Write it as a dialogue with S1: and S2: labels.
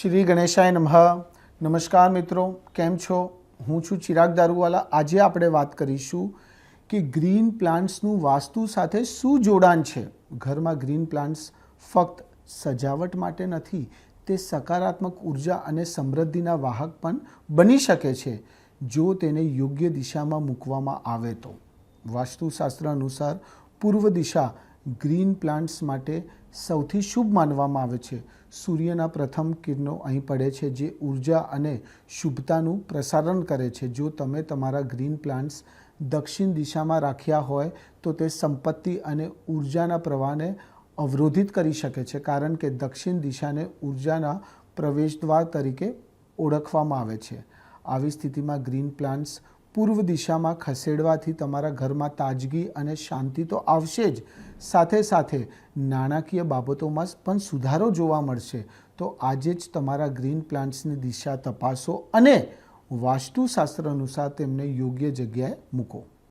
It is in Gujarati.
S1: શ્રી ગણેશાય નમઃ. નમસ્કાર મિત્રો, કેમ છો? હું છું ચિરાગ દારૂવાલા. આજે આપણે વાત કરીશું કે ગ્રીન પ્લાન્ટ્સનું વાસ્તુ સાથે શું જોડાણ છે? ઘરમાં ગ્રીન પ્લાન્ટ્સ ફક્ત સજાવટ માટે નથી, તે સકારાત્મક ઊર્જા અને સમૃદ્ધિના વાહક પણ બની શકે છે, જો તેને યોગ્ય દિશામાં મૂકવામાં આવે તો. વાસ્તુશાસ્ત્ર અનુસાર પૂર્વ દિશા ગ્રીન પ્લાન્ટ્સ માટે સૌથી શુભ માનવામાં આવે છે. સૂર્યના પ્રથમ કિરણો અહીં પડે છે જે ઊર્જા અને શુભતાનું પ્રસારણ કરે છે. જો તમે તમારા ગ્રીન પ્લાન્ટ્સ દક્ષિણ દિશામાં રાખ્યા હોય, તો તે સંપત્તિ અને ઉર્જાના પ્રવાહને અવરોધિત કરી શકે છે, કારણ કે દક્ષિણ દિશાને ઉર્જાના પ્રવેશદ્વાર તરીકે ઓળખવામાં આવે છે. આવી સ્થિતિમાં ગ્રીન પ્લાન્ટ્સ પૂર્વ દિશામાં ખસેડવાથી તમારા ઘરમાં તાજગી અને શાંતિ તો આવશે જ. સાથે સાથે નાણાકીય બાબતોમાં પણ સુધારો જોવા મળશે. તો આજે જ તમારા ગ્રીન પ્લાન્ટ્સની દિશા તપાસો અને વાસ્તુશાસ્ત્ર અનુસાર તેમને યોગ્ય જગ્યાએ મૂકો.